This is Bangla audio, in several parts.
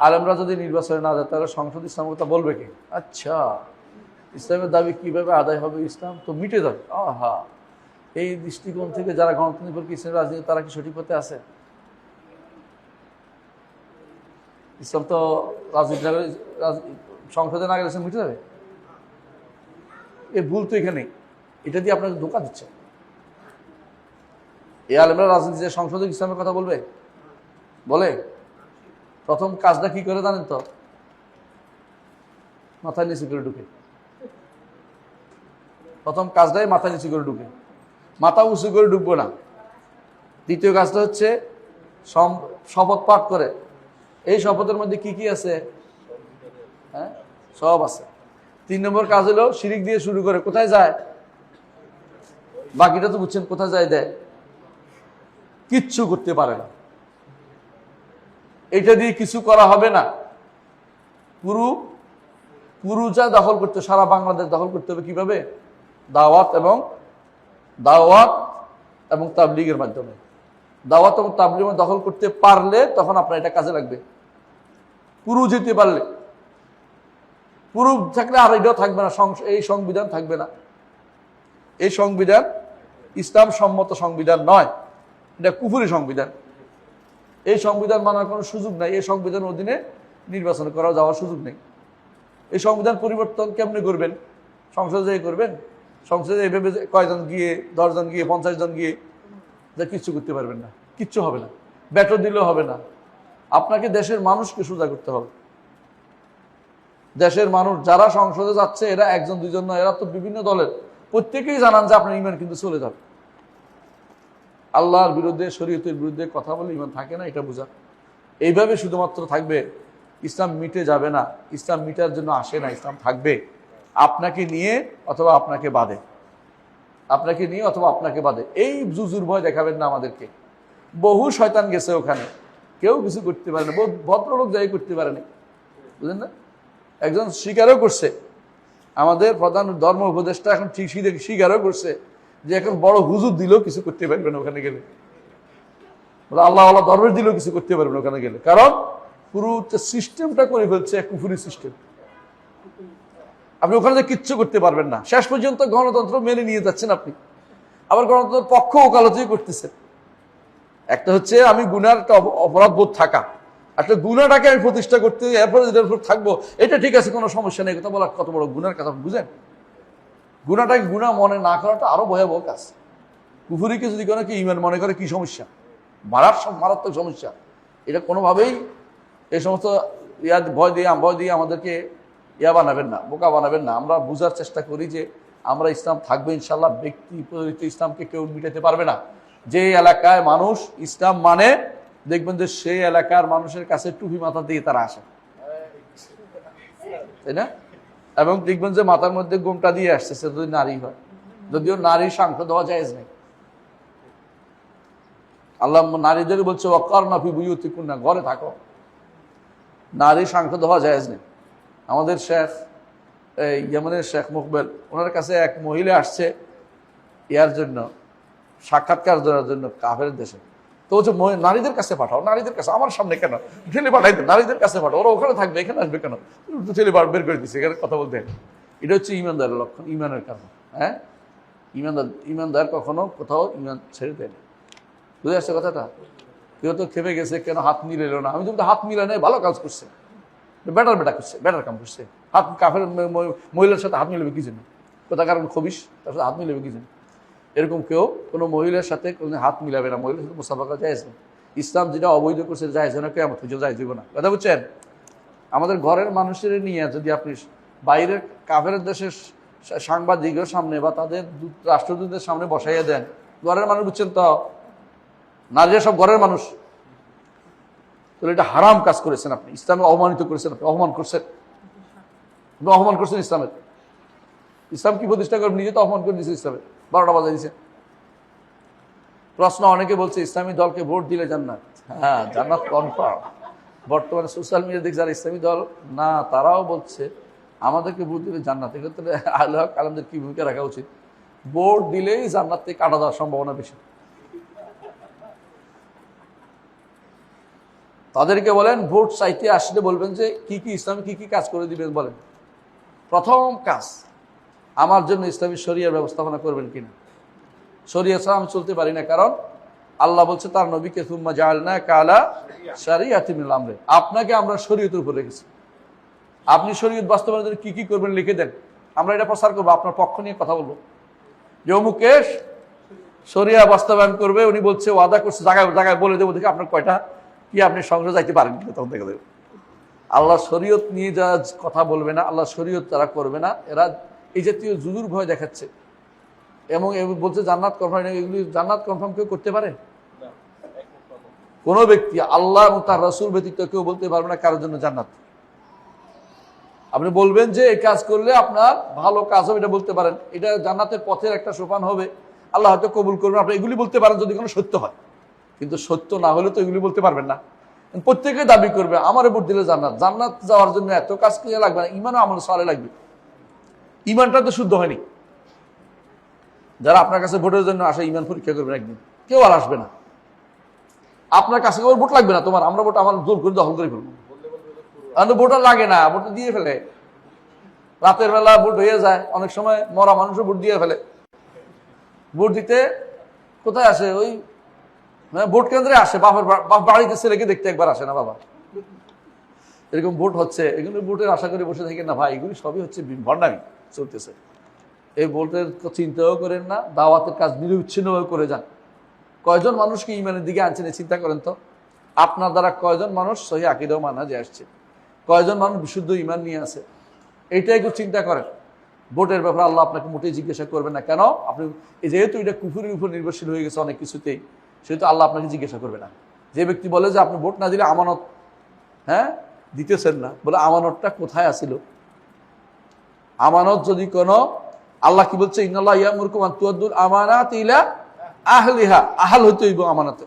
আলেমরা যদি নির্বাচনে না যায় তাহলে সংসদ ইসলামের কথা বলবে কি? আচ্ছা। ইসলামের দাবি কীভাবে আদায় হবে? ইসলাম তো মিটে যাবে। আহা। এই দৃষ্টিকোণ থেকে যারা গণতন্ত্র ইসলামের রাজনীতি তারা কি সঠিক পথে আছে? ইসলাম তো রাজনীতি না সংসদে না গেলে ইসলাম মিটে যাবে? এ ভুল তো এখানেই। এটা দিয়ে আপনাকে ধোকা দিচ্ছে। এই আলেমরা রাজনীতি যে সংসদে ইসলামের কথা বলবে? বলে? প্রথম কাজটা কি করে জানেন তো? মাথায় নিচু করে ঢুকে। প্রথম কাজটাই মাথা নিচু করে ঢুকে। মাথা উঁচু করে ঢুকবো না। দ্বিতীয় কাজটা হচ্ছে শপথ পাঠ করে। এই শপথের মধ্যে কি কি আছে? হ্যাঁ? সব আছে। তিন নম্বর কাজ হলো শিরিক দিয়ে শুরু করে। কোথায় যায়? বাকিটা তো বুঝছেন, কোথায় যায় দেয়? কিচ্ছু করতে পারে না। এটা দিয়ে কিছু করা হবে না। পুরু, পুরুজা দখল করতে, সারা বাংলাদেশ দখল করতে হবে কীভাবে? দাওয়াত এবং দাওয়াত এবং তাবলিগের মাধ্যমে। দাওয়াত এবং তাবলিগের দখল করতে পারলে তখন আপনার এটা কাজে লাগবে। পুরু যেতে পারলে। পুরু থাকলে আর এটাও থাকবে না এই সংবিধান থাকবে না। এই সংবিধান ইসলাম সম্মত সংবিধান নয়। এটা কুফুরি সংবিধান। এই সংবিধান মানার কোনো সুযোগ নাই, এই সংবিধান অধীনে নির্বাচন করা যাওয়ার সুযোগ নেই। এই সংবিধান পরিবর্তন কেমনে করবেন? সংসদে করবেন? সংসদে এইভাবে যে কয়জন গিয়ে, দশজন গিয়ে পঞ্চাশ জন গিয়ে, যা কিচ্ছু করতে পারবেন না। কিচ্ছু হবে না। ব্যাটো দিলেও হবে না। আপনাকে দেশের মানুষকে সোজা করতে হবে। দেশের মানুষ যারা সংসদে যাচ্ছে, এরা একজন দুজন নয়, এরা তো বিভিন্ন দলের। প্রত্যেকেই জানান যে আপনার ইমান কিন্তু চলে যাবে। আল্লাহর বিরুদ্ধে, শরীয়তের বিরুদ্ধে কথা বলে ইমান থাকে না, এটা বোঝা। এইভাবে শুধুমাত্র থাকবে, ইসলাম মিটে যাবে না, ইসলাম মিটার জন্য আসে না, ইসলাম থাকবে। আপনাকে নিয়ে অথবা আপনাকে বাদে। আপনাকে নিয়ে অথবা আপনাকে বাদে। এই জুজুর ভয় দেখাবেন না আমাদেরকে। বহু শয়তান গেছে ওখানে। কেউ কিছু করতে পারে না। ভদ্রলোক যাই করতে পারে না। বুঝলেন না? একজন স্বীকারও করছে। আমাদের প্রধান ধর্ম উপদেষ্টা এখন ঠিক স্বীকারও করছে। যে এখন বড় হুজুর দিলেও কিছু করতে পারবে না ওখানে গেলে। আল্লাহ আল্লাহ দরবেশ দিলেও কিছু করতে পারবে না ওখানে গেলে। কারণ পুরো সিস্টেমটা করে ফেলছে, এক কুফুরি সিস্টেম। আপনি ওখানে যে কিচ্ছু করতে পারবেন না। শেষ পর্যন্ত গণতন্ত্র মেনে নিয়ে যাচ্ছেন আপনি। আবার গণতন্ত্রের পক্ষ ওকালতি করতেছেন। একটা হচ্ছে আমি গুনার একটা অপরাধ বোধ থাকা। একটা গুণাটাকে আমি প্রতিষ্ঠা করতে, এরপরে যেটার থাকব, এটা ঠিক আছে, কোনো সমস্যা নেই। কথা বলা কত বড় গুণার কথা, বুঝেন? গুণাটাকে গুণা মনে না করাটা আরও ভয়াবহ কাজ। কুফুরিকে যদি কোনো কি ইমান মনে করে, কি সমস্যা? মারার মারাত্মক সমস্যা। এটা কোনোভাবেই এই সমস্ত ইয়া ভয় দিয়ে ভয় দিয়ে আমাদেরকে ইয়া বানাবেন না, বোকা বানাবেন না। আমরা বোঝার চেষ্টা করি যে আমরা ইসলাম থাকবে ইনশাল্লাহ ব্যক্তি প্রচলিত ইসলামকে কেউ মিটাতে পারবে না। যে এলাকায় মানুষ ইসলাম মানে দেখবেন যে সেই এলাকার মানুষের কাছে টুপি মাথা দিয়ে তারা আসে। তাই না? এবং দেখবেন যে মাথার মধ্যে গোমটা দিয়ে আসছে সে যদি নারী হয়। যদিও নারী সাংখ্য দেওয়া যায় নেই। আল্লাহ নারীদের বলছে অকার নাফি বুয়ুতি কুন্না ঘরে থাকো। নারী সাংখ্য দেওয়া যায় নেই। আমাদের শেখ, এই ইয়েমেনের শেখ মুকবেল, ওনার কাছে এক মহিলা আসছে ইয়ার জন্য, সাক্ষাৎকার দেওয়ার জন্য কাফের দেশে। তো হচ্ছে নারীদের কাছে পাঠাও, নারীদের কাছে আমার সামনে কেন? ঠেলে পাঠাই নারীদের কাছে পাঠাও, ওরা ওখানে থাকবে, এখানে আসবে কেন? ঠেলে বার- করে দিচ্ছে এখানে কথা বলতে। এটা হচ্ছে ইমানদারের লক্ষণ, ইমানের কারণ হ্যাঁ? ইমানদার ইমানদার কখনো কোথাও ইমান ছেড়ে দেয় না। বুঝে আসছে কথাটা? কেউ তো খেপে গেছে, কেন হাত মিলাইল না? আমি তো হাত মিলে নাই, ভালো কাজ করছে। বেটার বেটা করছে, বেটার কাম করছে। হাত কাফের মহিলার সাথে হাত মিলাবে কি জন্য? কোথা কারণ খবিস তার সাথে হাত মিলাবে কি জন্য? এরকম কেউ কোনো মহিলার সাথে কোনো হাত মিলাবে না, মহিলার সাথে মুসাফাকা যায় না। ইসলাম যেটা অবৈধ করছে যায় না কেমন পুজো যায় দিব না। কথা বুঝছেন? আমাদের ঘরের মানুষের নিয়ে যদি আপনি বাইরের কাফের দেশের সাংবাদিকের সামনে বা তাদের দূত- রাষ্ট্রদূতদের সামনে বসাইয়া দেন, ঘরের মানুষ বুঝছেন তো? নারীরা সব ঘরের মানুষ। তাহলে এটা হারাম কাজ করেছেন আপনি। ইসলামে অপমানিত করেছেন আপনি, অপমান করছেন। আপনি অপমান করছেন ইসলামের। ইসলাম কি প্রতিষ্ঠা করে নিজে তো অপমান করে দিয়েছে ইসলামের। বারোটা বাজে দিয়েছে প্রশ্ন, অনেকে বলছে, ইসলামী দলকে ভোট দিলে জান্নাত? হ্যাঁ জান্নাত কনফার্ম বর্তমানে সোশ্যাল মিডিয়া দেখছে যারা ইসলামী দল, না, তারাও বলছে, আমাদেরকে ভোট দিলে জান্নাত। তাহলে আল্লাহ কালামদের কি ভূমিকা রাখা উচিত? ভোট দিলেই জান্নাত থেকে কাটা দেওয়ার সম্ভাবনা বেশি। তাদেরকে বলেন, ভোট চাইতে আসলে বলবেন যে, কি কি ইসলামী, কি কি কাজ করে দিবেন বলেন। প্রথম কাজ আমার জন্য ইসলামী শরিয়ার ব্যবস্থাপনা করবেন কিনা? শরিয়া ছাড়া আমি চলতে পারি না, কারণ আল্লাহ বলছে, তার নবীকে তুম্মা জালনা কালা শারিয়াতিমিল আমরে। আপনাকে আমরা শরীয়তের উপর রেখেছি। আপনি শরীয়ত বাস্তবায়নের জন্য কী কী করবেন লিখে দেন। আমরা এটা প্রচার করব, আপনার পক্ষ নিয়ে কথা বলব। যে মুকেশ শরিয়া বাস্তবায়ন করবে, উনি বলছে, ওয়াদা করছে, জায়গায় জায়গায় বলে দেবো, দেখে আপনার কয়টা কি আপনি সংসদ যাইতে পারেন কিনা? তখন দেখে দেবে। আল্লাহ শরীয়ত নিয়ে যারা কথা বলবে না, আল্লাহ শরীয়ত তারা করবে না, এরা এই জাতীয় জুজুর ভয় দেখাচ্ছে। এবং বলছে জান্নাত কনফার্ম এগুলি জান্নাত কনফার্ম কেউ করতে পারে? কোনো ব্যক্তি আল্লাহ এবং তার রসুল ব্যতীত কেউ বলতে পারবে না কারোর জন্য জান্নাত। আপনি বলবেন যে এই কাজ করলে আপনার ভালো কাজ হবে এটা বলতে পারেন। এটা জান্নাতের পথের একটা সোপান হবে। আল্লাহ হয়তো কবুল করবেন। আপনি এগুলি বলতে পারেন যদি কোনো সত্য হয়। কিন্তু সত্য না হলে তো এগুলি বলতে পারবেন না। প্রত্যেকে দাবি করবে আমার উপর দিলে জান্নাত। জান্নাত যাওয়ার জন্য এত কাজ কে লাগবে না? ইমানও আমার সালে লাগবে। ইমানটা তো শুদ্ধ হয়নি। যারা আপনার কাছে ভোটের জন্য আসে, ইমান পরীক্ষা করবেন একদিন। কেউ আর আসবে না। আপনার কাছে কেউ ভোট লাগবে না, তোমার। আমরা ভোট আমার জোর করে দখল করে ফেলব। কারণ ভোটার লাগে না, ভোট দিয়ে ফেলে। রাতের বেলা ভোট হয়ে যায়, অনেক সময় মরা মানুষও ভোট দিয়ে ফেলে। ভোট দিতে কোথায় আসে? ওই মানে ভোট কেন্দ্রে আসে। বাবার বা- বাপ বাড়িতে ছেলেকে দেখতে একবার আসে না বাবা। এরকম ভোট হচ্ছে। এগুলো ভোটের আশা করে বসে থাকে না ভাই। এগুলি সবই হচ্ছে ভণ্ডামি। চলতেছে। এই ভোটের তো চিন্তাও করেন না, দাওয়াতের কাজ নিরবিচ্ছিন্নভাবে করে যান। কয়জন মানুষকে ইমানের দিকে আনছেন চিন্তা করেন তো? আপনার দ্বারা কয়জন মানুষ সহি আকিদাও মানা যে আসছে। কয়জন মানুষ বিশুদ্ধ ইমান নিয়ে আছে? এইটাই একটু চিন্তা করেন। ভোটের ব্যাপারে আল্লাহ আপনাকে মোটেই জিজ্ঞাসা করবেন না। কেন? আপনি যেহেতু এটা কুফুরের উপর নির্ভরশীল হয়ে গেছে অনেক কিছুতেই, সেহেতু আল্লাহ আপনাকে জিজ্ঞাসা করবে না। যে ব্যক্তি বলে যে আপনি ভোট না দিলে আমানত হ্যাঁ? দিতেছেন না। বলে আমানতটা কোথায় আসিল আমানত যদি কোনো, আল্লাহ কি বলছে? আমানাত।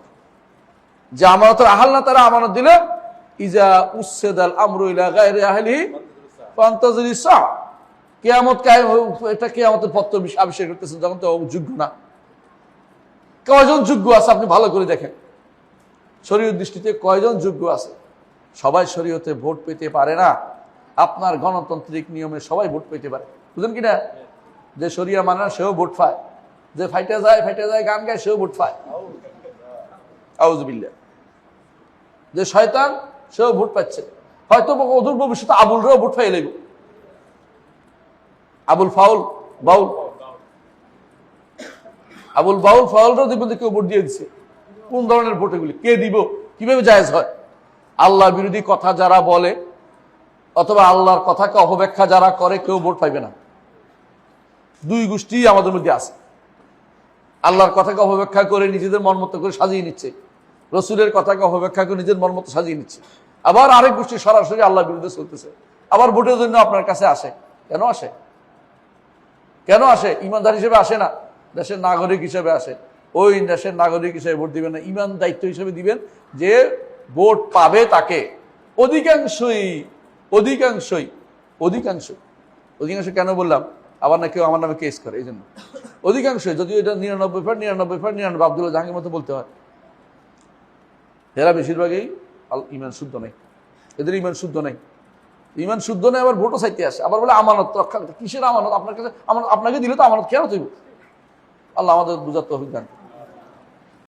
কিয়ামত পত্র আবিষ্কার করতেছেন যখন তো যোগ্য না। কয়জন যোগ্য আছে আপনি ভালো করে দেখেন। শরীয়ত দৃষ্টিতে কয়জন যোগ্য আছে? সবাই শরীয়তে ভোট পেতে পারে না। আপনার গণতান্ত্রিক নিয়মে সবাই ভোট পেতে পারে। বুঝলেন কি না? যে শরিয়া মানে না সেও ভোট পায়। যে ফাইটে যায় ফাইটে যায়, গান গায়, সেও ভোট পায়। যে শয়তান, সেও ভোট পাচ্ছে। হয়তো অদূর ভবিষ্যতে আবুলরাও ভোট পাই লাগবে আবুল ফাউল, বাউল। আবুল বাউল ফাউলরাও দেখবেন কেউ ভোট দিয়ে দিচ্ছে কোন ধরনের ভোট এগুলি? কে দিব? কীভাবে জায়েজ হয়? আল্লাহ বিরোধী কথা যারা বলে অথবা আল্লাহর কথাকে অপব্যাখ্যা যারা করে, কেউ ভোট পাইবে না। দুই গোষ্ঠী আমাদের মধ্যে আছে। আল্লাহর কথাকে অপব্যাখ্যা করে নিজেদের মন মতো করে সাজিয়ে নিচ্ছে। রসুলের কথাকে অপব্যাখ্যা করে নিজের মন মতো সাজিয়ে নিচ্ছে। আবার আরেক গোষ্ঠী সরাসরি আল্লাহ বিরুদ্ধে চলতেছে। আবার ভোটের জন্য আপনার কাছে আসে। কেন আসে? কেন আসে? ইমানদার হিসেবে আসে না। দেশের নাগরিক হিসেবে আসে। ওই দেশের নাগরিক হিসেবে ভোট দিবেন না। ইমান দায়িত্ব হিসেবে দিবেন যে ভোট পাবে তাকে। অধিকাংশই অধিকাংশই অধিকাংশ অধিকাংশ কেন বললাম? আবার না কেউ আমার নামে কেস করে এই জন্য অধিকাংশ যদিও এটা নিরানব্বই ফার নিরানব্বই ফার নিরানব্বই আব্দুল্লাহ জাহাঙ্গীর মতো বলতে হয়। এরা বেশিরভাগই ইমান শুদ্ধ নেই। এদের ইমান শুদ্ধ নেই। ইমান শুদ্ধ নেই, আবার ভোটও চাইতে আসে। আবার বলে আমানত রক্ষা কিসের আমানত? আপনার কাছে, আমানত আপনাকে দিলে তো আমানত কেন তুই আল্লাহ আমাদের বুঝাতে অভিজ্ঞান